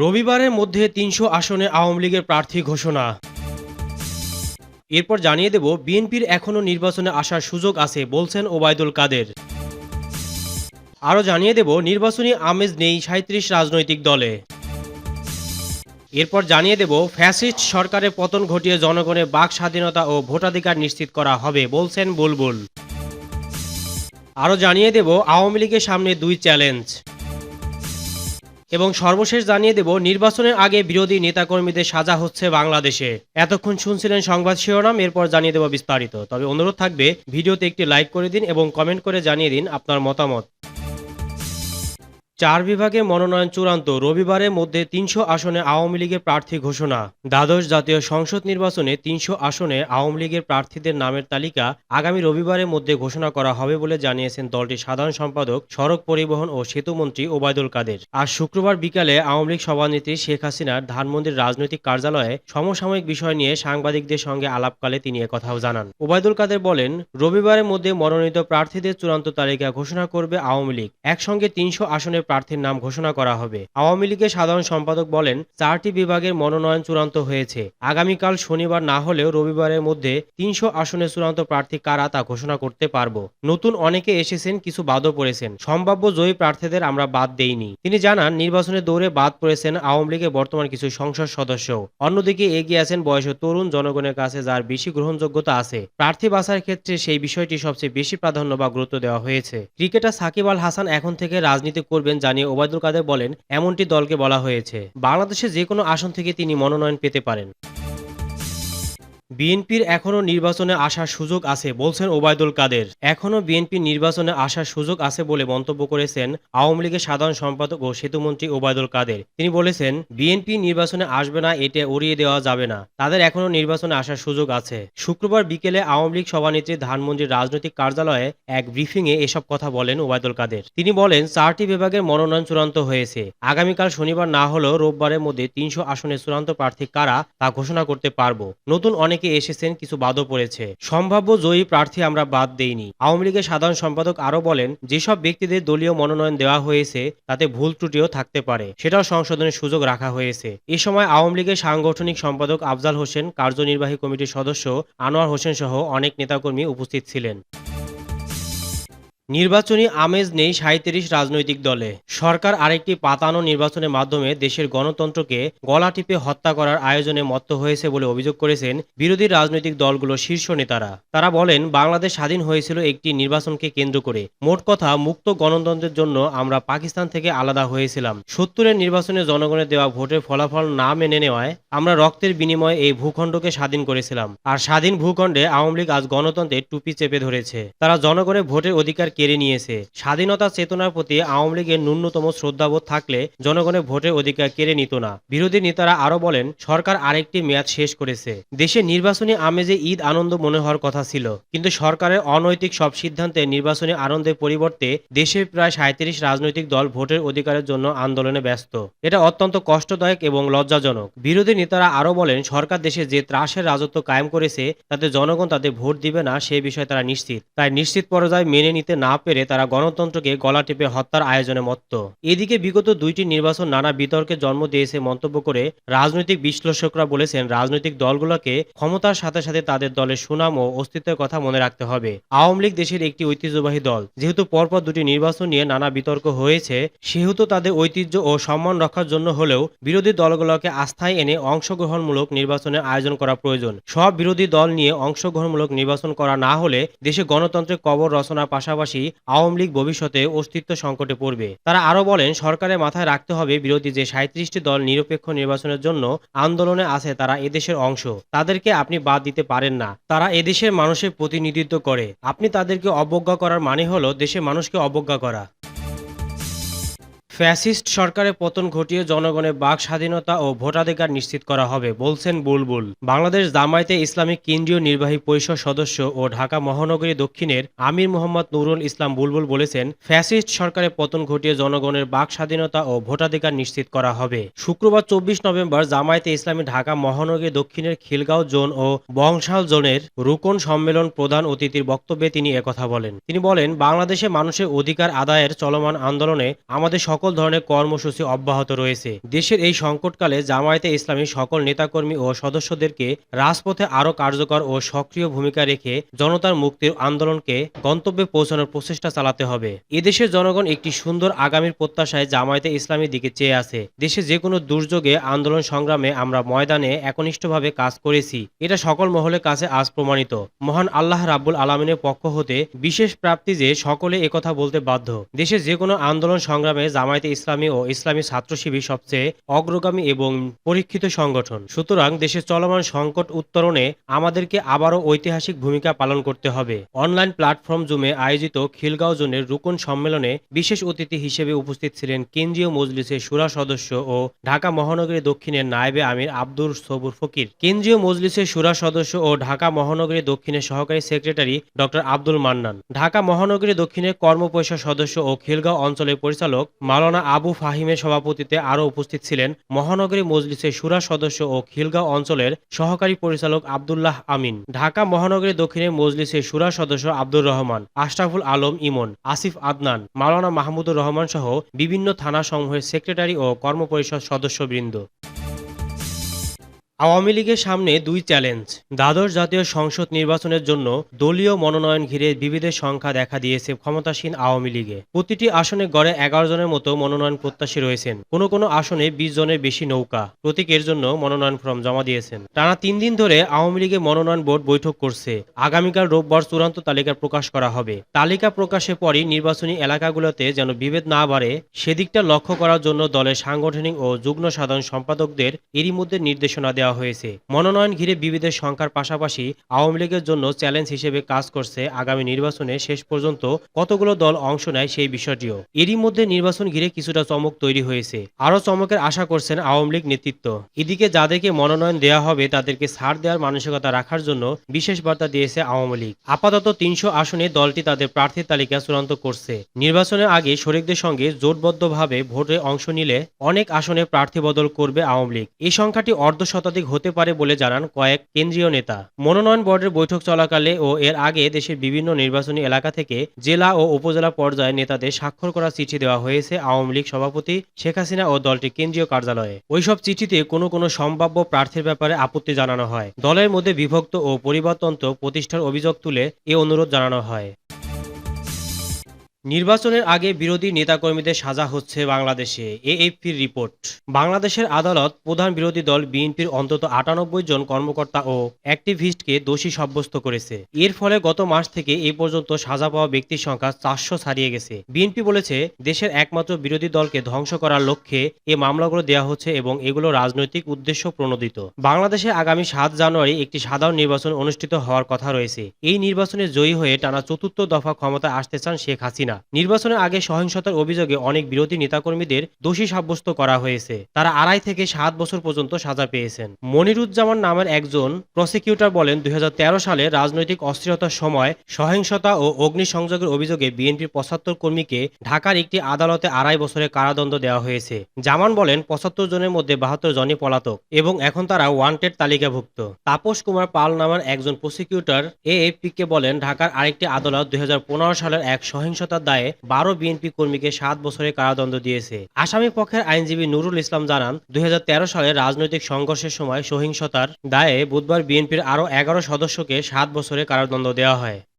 রবিবারের মধ্যে তিনশো আসনে আওয়ামী লীগের প্রার্থী ঘোষণা। এরপর জানিয়ে দেব, বিএনপির এখনও নির্বাচনে আসার সুযোগ আছে, বলছেন ওবায়দুল কাদের। আরও জানিয়ে দেব, নির্বাচনী আমেজ নেই সাঁত্রিশ রাজনৈতিক দলে। এরপর জানিয়ে দেব, ফ্যাসিস্ট সরকারের পতন ঘটিয়ে জনগণের বাক স্বাধীনতা ও ভোটাধিকার নিশ্চিত করা হবে, বলছেন বুলবুল। আরও জানিয়ে দেব, আওয়ামী লীগের সামনে দুই চ্যালেঞ্জ। এবং সর্বশেষ জানিয়ে দেব, নির্বাচনের আগে বিরোধী নেতাকর্মীদের সাজা হচ্ছে বাংলাদেশে। এতক্ষণ শুনছিলেন সংবাদ শিরোনাম, এরপর জানিয়ে দেব বিস্তারিত। তবে অনুরোধ থাকবে, ভিডিওতে একটি লাইক করে দিন এবং কমেন্ট করে জানিয়ে দিন আপনার মতামত। চার বিভাগে মনোনয়ন চূড়ান্ত রবিবারের মধ্যে তিনশো আসনে আওয়ামী লীগের প্রার্থী ঘোষণা। দ্বাদশ জাতীয় সংসদ নির্বাচনে তিনশো আসনে আওয়ামী লীগের প্রার্থীদের নামের তালিকা আগামী রবিবারের মধ্যে ঘোষণা করা হবে বলে জানিয়েছেন দলটির সাধারণ সম্পাদক, সড়ক পরিবহন ও সেতুমন্ত্রী ওবায়দুল কাদের। আজ শুক্রবার বিকালে আওয়ামী লীগ সভানেত্রী শেখ হাসিনার ধানমন্দির রাজনৈতিক কার্যালয়ে সমসাময়িক বিষয় নিয়ে সাংবাদিকদের সঙ্গে আলাপকালে তিনি একথাও জানান। ওবায়দুল কাদের বলেন, রবিবারের মধ্যে মনোনীত প্রার্থীদের চূড়ান্ত তালিকা ঘোষণা করবে আওয়ামী লীগ। একসঙ্গে তিনশো আসনের প্রার্থীর নাম ঘোষণা করা হবে। আওয়ামী লীগের সাধারণ সম্পাদক বলেন, চারটি বিভাগের মনোনয়ন চূড়ান্ত হয়েছে। আগামীকাল শনিবার না হলেও রবিবারের মধ্যে তিনশো আসনের চূড়ান্ত প্রার্থী কারা তা ঘোষণা করতে পারব। নতুন অনেকে এসেছেন, কিছু বাদও পড়েছেন। সম্ভাব্য জয়ী প্রার্থীদের আমরা বাদ দেইনি। তিনি জানান নির্বাচনের দৌড়ে বাদ পড়েছেন আওয়ামী লীগের বর্তমান কিছু সংসদ সদস্য অন্যদিকে এগিয়ে আছেন বয়সে তরুণ জনগণের কাছে যার বেশি গ্রহণযোগ্যতা আছে। প্রার্থী বাছার ক্ষেত্রে সেই বিষয়টি সবচেয়ে বেশি প্রাধান্য বা গুরুত্ব দেওয়া হয়েছে। ক্রিকেটার সাকিব আল হাসান এখন থেকে রাজনীতি করবেন জানিয়ে ওবায়দুল কাদের বলেন, এমনটি দলকে বলা হয়েছে। বাংলাদেশে যে কোনো আসন থেকে তিনি মনোনয়ন পেতে পারেন। বিএনপির এখনও নির্বাচনে আসার সুযোগ আছে বলছেন ওবায়দুল কাদের। এখনও বিএনপির নির্বাচনে আসার সুযোগ আছে বলে মন্তব্য করেছেন আওয়ামী লীগের সাধারণ সম্পাদক ও সেতুমন্ত্রী ওবায়দুল কাদের। তিনি বলেছেন, বিএনপি নির্বাচনে আসবে না এটা উড়িয়ে দেওয়া যাবে না। তাদের এখনও নির্বাচনে আসার সুযোগ আছে। শুক্রবার বিকেলে আওয়ামী লীগ সভানেত্রী ধানমন্ডির রাজনৈতিক কার্যালয়ে এক ব্রিফিংয়ে এসব কথা বলেন ওবায়দুল কাদের। তিনি বলেন, চারটি বিভাগের মনোনয়ন চূড়ান্ত হয়েছে। আগামীকাল শনিবার না হলেও রোববারের মধ্যে তিনশো আসনের চূড়ান্ত প্রার্থী কারা তা ঘোষণা করতে পারব। নতুন অনেকে এসেছেন কিছু বাদও পড়েছে। সম্ভাব্য জয়ী প্রার্থী আমরা বাদ দেইনি। আওয়ামী লীগের সাধারণ সম্পাদক আরও বলেন, যেসব ব্যক্তিদের দলীয় মনোনয়ন দেওয়া হয়েছে, তাতে ভুল ত্রুটিও থাকতে পারে। সেটাও সংশোধনের সুযোগ রাখা হয়েছে। এ সময় আওয়ামী লীগের সাংগঠনিক সম্পাদক আফজাল হোসেন, কার্যনির্বাহী কমিটির সদস্য আনোয়ার হোসেন সহ অনেক নেতাকর্মী উপস্থিত ছিলেন। নির্বাচনী আমেজ নেই সাঁত্রিশ রাজনৈতিক দলে। সরকার আরেকটি পাতানো নির্বাচনের মাধ্যমে দেশের গণতন্ত্রকে গলা টিপে হত্যা করার আয়োজনে মত্ত হয়েছে বলে অভিযোগ করেছেন বিরোধী রাজনৈতিক দলগুলোর শীর্ষ নেতারা। তারা বলেন, বাংলাদেশ স্বাধীন হয়েছিল একটি নির্বাচনকে কেন্দ্র করে। মোট কথা, মুক্ত গণতন্ত্রের জন্য আমরা পাকিস্তান থেকে আলাদা হয়েছিলাম। সত্তরের নির্বাচনে জনগণের দেওয়া ভোটের ফলাফল না মেনে নেওয়ায় আমরা রক্তের বিনিময়ে এই ভূখণ্ডকে স্বাধীন করেছিলাম। আর স্বাধীন ভূখণ্ডে আওয়ামী লীগ আজ গণতন্ত্রের টুপি চেপে ধরেছে। তারা জনগণের ভোটের অধিকার কেড়ে নিয়েছে। স্বাধীনতা চেতনার প্রতি আওয়ামী লীগের ন্যূনতম শ্রদ্ধাবোধ থাকলে জনগণের ভোটের অধিকার কেড়ে নিত না। বিরোধী নেতারা আরও বলেন, সরকার আরেকটি মেয়াদ শেষ করেছে। দেশে নির্বাচনী আমেজে ঈদ আনন্দ মনে হওয়ার কথা ছিল। কিন্তু সরকারের অনৈতিক সব সিদ্ধান্তে নির্বাচনী আনন্দের পরিবর্তে দেশের প্রায় সাঁত্রিশ রাজনৈতিক দল ভোটের অধিকারের জন্য আন্দোলনে ব্যস্ত। এটা অত্যন্ত কষ্টদায়ক এবং লজ্জাজনক। বিরোধী নেতারা আরও বলেন, সরকার দেশে যে ত্রাসের রাজত্ব কায়েম করেছে, তাতে জনগণ তাদের ভোট দিবে না, সে বিষয়ে তারা নিশ্চিত। তাই নিশ্চিত পর্যায়ে মেনে নিতে না পেরে তারা গণতন্ত্রকে গলা টিপে হত্যার আয়োজনে মত্ত। এদিকে বিগত দুইটি নির্বাচন নানা বিতর্কের জন্ম দিয়েছে মন্তব্য করে রাজনৈতিক বিশ্লেষকরা বলেছেন, রাজনৈতিক দলগুলোকে ক্ষমতার সাথে সাথে তাদের দলের সুনাম ও অস্তিত্বের কথা মনে রাখতে হবে। আওয়ামী লীগ দেশের একটি ঐতিহ্যবাহী দল। যেহেতু পরপর দুটি নির্বাচন নিয়ে নানা বিতর্ক হয়েছে, সেহেতু তাদের ঐতিহ্য ও সম্মান রক্ষার জন্য হলেও বিরোধী দলগুলোকে আস্থায় এনে অংশগ্রহণমূলক নির্বাচনের আয়োজন করা প্রয়োজন। সব বিরোধী দল নিয়ে অংশগ্রহণমূলক নির্বাচন করা না হলে দেশে গণতন্ত্রের কবর রচনার পাশাপাশি আওয়ামী লীগ ভবিষ্যতে অস্তিত্ব সংকটে পড়বে। তারা আরও বলেন, সরকারের মাথায় রাখতে হবে বিরোধী যে সাঁত্রিশটি দল নিরপেক্ষ নির্বাচনের জন্য আন্দোলনে আছে, তারা এদেশের অংশ। তাদেরকে আপনি বাদ দিতে পারেন না। তারা এদেশের মানুষের প্রতিনিধিত্ব করে। আপনি তাদেরকে অবজ্ঞা করার মানে হলো দেশের মানুষকে অবজ্ঞা করা। ফ্যাসিস্ট সরকারের পতন ঘটিয়ে জনগণের বাক স্বাধীনতা ও ভোটাধিকার নিশ্চিত করা হবে, বলছেন বুলবুল। বাংলাদেশ জামায়াতে ইসলামিক কেন্দ্রীয় নির্বাহী পরিষদ সদস্য ও ঢাকা মহানগরী দক্ষিণের আমির মোহাম্মদ নুরুল ইসলাম বুলবুল বলেছেন, ফ্যাসিস্ট সরকারের পতন ঘটিয়ে জনগণের বাক স্বাধীনতা ও ভোটাধিকার নিশ্চিত করা হবে। শুক্রবার চব্বিশ নভেম্বর জামায়াতে ইসলামী ঢাকা মহানগরী দক্ষিণের খিলগাঁও জোন ও বংশাল জোনের রুকন সম্মেলন প্রধান অতিথির বক্তব্যে তিনি একথা বলেন। তিনি বলেন, বাংলাদেশে মানুষের অধিকার আদায়ের চলমান আন্দোলনে আমাদের সকল ধরনের কর্মসূচি অব্যাহত রয়েছে। দেশের এই সংকটকালে জামায়াতে ইসলামী সকল নেতাকর্মী ও সদস্যদেরকে রাজপথে আরও কার্যকর ও সক্রিয় ভূমিকা রেখে জনতার মুক্তির আন্দোলনকে গন্তব্যে পৌঁছানোর প্রচেষ্টা চালাতে হবে। এদেশের জনগণ একটি সুন্দর আগামীর প্রত্যাশায় জামায়াতে ইসলামীর দিকে চেয়ে আছে। দেশে যে কোনো দুর্যোগে আন্দোলন সংগ্রামে আমরা ময়দানে একনিষ্ঠভাবে কাজ করেছি। এটা সকল মহলের কাছে আজ প্রমাণিত। মহান আল্লাহ রাব্বুল আলমিনের পক্ষ হতে বিশেষ প্রাপ্তি যে সকলে একথা বলতে বাধ্য। দেশে যে কোনো আন্দোলন সংগ্রামে জামায়াতে ইসলামী ও ইসলামী ছাত্র শিবির সবচেয়ে অগ্রগামী এবং পরীক্ষিত সংগঠন। সুতরাং দেশের চলমান সংকট উত্তরণে আমাদেরকে আবারও ঐতিহাসিক ভূমিকা পালন করতে হবে। অনলাইন প্ল্যাটফর্ম জুমে আয়োজিত খিলগাঁও জোনের রুকন সম্মেলনে বিশেষ অতিথি হিসেবে উপস্থিত ছিলেন কেন্দ্রীয় মজলিসের সুরা সদস্য ও ঢাকা মহানগরী দক্ষিণের নায়েবে আমির আব্দুর সবুর ফকির। কেন্দ্রীয় মজলিসের সুরা সদস্য ও ঢাকা মহানগরী দক্ষিণের সহকারী সেক্রেটারি ডক্টর আব্দুল মান্নান। ঢাকা মহানগরী দক্ষিণের কর্মপরিষদ সদস্য ও খিলগাঁও অঞ্চলের পরিচালক মাওলানা আবু ফাহিমের সভাপতিতে আরও উপস্থিত ছিলেন মহানগরী মজলিসের সুরা সদস্য ও খিলগাঁও অঞ্চলের সহকারী পরিচালক আবদুল্লাহ আমিন, ঢাকা মহানগরী দক্ষিণে মজলিসের সুরা সদস্য আব্দুর রহমান, আশরাফুল আলম ইমন, আসিফ আদনান, মাওলানা মাহমুদুর রহমান সহ বিভিন্ন থানা সমূহের সেক্রেটারি ও কর্মপরিষদ সদস্যবৃন্দ। আওয়ামী লীগের সামনে দুই চ্যালেঞ্জ। দ্বাদশ জাতীয় সংসদ নির্বাচনের জন্য দলীয় মনোনয়ন ঘিরে বিবিধের সংখ্যা দেখা দিয়েছে ক্ষমতাসীন আওয়ামী লীগে। প্রতিটি আসনে গড়ে এগারো জনের মতো মনোনয়ন প্রত্যাশী রয়েছেন। কোনো কোনো আসনে বিশ জনের বেশি নৌকা প্রতীকের জন্য মনোনয়ন ফর্ম জমা দিয়েছেন। টানা তিন দিন ধরে আওয়ামী লীগের মনোনয়ন বোর্ড বৈঠক করছে। আগামীকাল রোববার চূড়ান্ত তালিকা প্রকাশ করা হবে। তালিকা প্রকাশের পরই নির্বাচনী এলাকাগুলোতে যেন বিভেদ না বাড়ে, সেদিকটা লক্ষ্য করার জন্য দলের সাংগঠনিক ও যুগ্ম সাধারণ সম্পাদকদের এরই মধ্যে নির্দেশনা দেওয়া হয়েছে। মনোনয়ন ঘিরে বিবিধের সংখ্যার পাশাপাশি আওয়ামী লীগের জন্য চ্যালেঞ্জ হিসেবে কাজ করছে আগামী নির্বাচনে শেষ পর্যন্ত কতগুলো দল অংশ নেয় সেই বিষয়টিও। এরই মধ্যে নির্বাচন ঘিরে কিছুটা চমক তৈরি হয়েছে। আরও চমকের আশা করছেন আওয়ামী লীগ নেতৃত্ব। এদিকে যাদেরকে মনোনয়ন দেওয়া হবে তাদেরকে ছাড় দেওয়ার মানসিকতা রাখার জন্য বিশেষ বার্তা দিয়েছে আওয়ামী লীগ। আপাতত তিনশো আসনে দলটি তাদের প্রার্থীর তালিকা চূড়ান্ত করছে। নির্বাচনের আগে শরিকদের সঙ্গে জোটবদ্ধভাবে ভোটে অংশ নিলে অনেক আসনে প্রার্থী বদল করবে আওয়ামী লীগ। এই সংখ্যাটি অর্ধ হতে পারে বলে জানান কয়েক কেন্দ্রীয় নেতা। মনোনয়ন বোর্ডের বৈঠক চলাকালে ও এর আগে দেশের বিভিন্ন নির্বাচনী এলাকা থেকে জেলা ও উপজেলা পর্যায়ে নেতাদের স্বাক্ষর করা চিঠি দেওয়া হয়েছে আওয়ামী লীগ সভাপতি শেখ হাসিনা ও দলটির কেন্দ্রীয় কার্যালয়ে। ওইসব চিঠিতে কোনো কোনো সম্ভাব্য প্রার্থীর ব্যাপারে আপত্তি জানানো হয়। দলের মধ্যে বিভক্ত ও পরিবারতন্ত্র প্রতিষ্ঠার অভিযোগ তুলে এ অনুরোধ জানানো হয়। নির্বাচনের আগে বিরোধী নেতাকর্মীদের সাজা হচ্ছে বাংলাদেশে। এএফপির রিপোর্ট। বাংলাদেশের আদালত প্রধান বিরোধী দল বিএনপির অন্তত আটানব্বই জন কর্মকর্তা ও অ্যাক্টিভিস্টকে দোষী সাব্যস্ত করেছে। এর ফলে গত মাস থেকে এ পর্যন্ত সাজা পাওয়া ব্যক্তির সংখ্যা চারশো ছাড়িয়ে গেছে। বিএনপি বলেছে, দেশের একমাত্র বিরোধী দলকে ধ্বংস করার লক্ষ্যে এ মামলাগুলো দেওয়া হচ্ছে এবং এগুলো রাজনৈতিক উদ্দেশ্য প্রণোদিত। বাংলাদেশে আগামী সাত জানুয়ারি একটি সাধারণ নির্বাচন অনুষ্ঠিত হওয়ার কথা রয়েছে। এই নির্বাচনে জয়ী হয়ে টানা চতুর্থ দফা ক্ষমতায় আসতে চান শেখ হাসিনা। নির্বাচনের আগে সহিংসতার অভিযোগে অনেক বিরোধী নেতাকর্মীদের দোষী সাব্যস্ত করা হয়েছে। তারা আড়াই থেকে সাত বছর পর্যন্ত সাজা পেয়েছেন। মনিরুজ্জামান নামের একজন প্রসিকিউটর বলেন, দুই সালে রাজনৈতিক অস্থিরতার সময় সহিংসতা ও অগ্নিসংযোগের অভিযোগে বিএনপির পঁচাত্তর কর্মীকে ঢাকার একটি আদালতে আড়াই বছরের কারাদণ্ড দেওয়া হয়েছে। জামান বলেন, পঁচাত্তর জনের মধ্যে বাহাত্তর জনই পলাতক এবং এখন তারা ওয়ান্টেড তালিকাভুক্ত। তাপস কুমার পাল নামের একজন প্রসিকিউটর এএফপিকে বলেন, ঢাকার আরেকটি আদালত দুই হাজার পনেরো সালের এক সহিংসতার দায়ে বারো বিএনপি কর্মীকে সাত বছরের কারাদণ্ড দিয়েছে। আসামি পক্ষের আইনজীবী নুরুল ইসলাম জানান, দুই হাজার তেরো সালে রাজনৈতিক সংঘর্ষের সময় সহিংসতার দায়ে বুধবার বিএনপির আরও এগারো সদস্যকে সাত বছরের কারাদণ্ড দেওয়া হয়।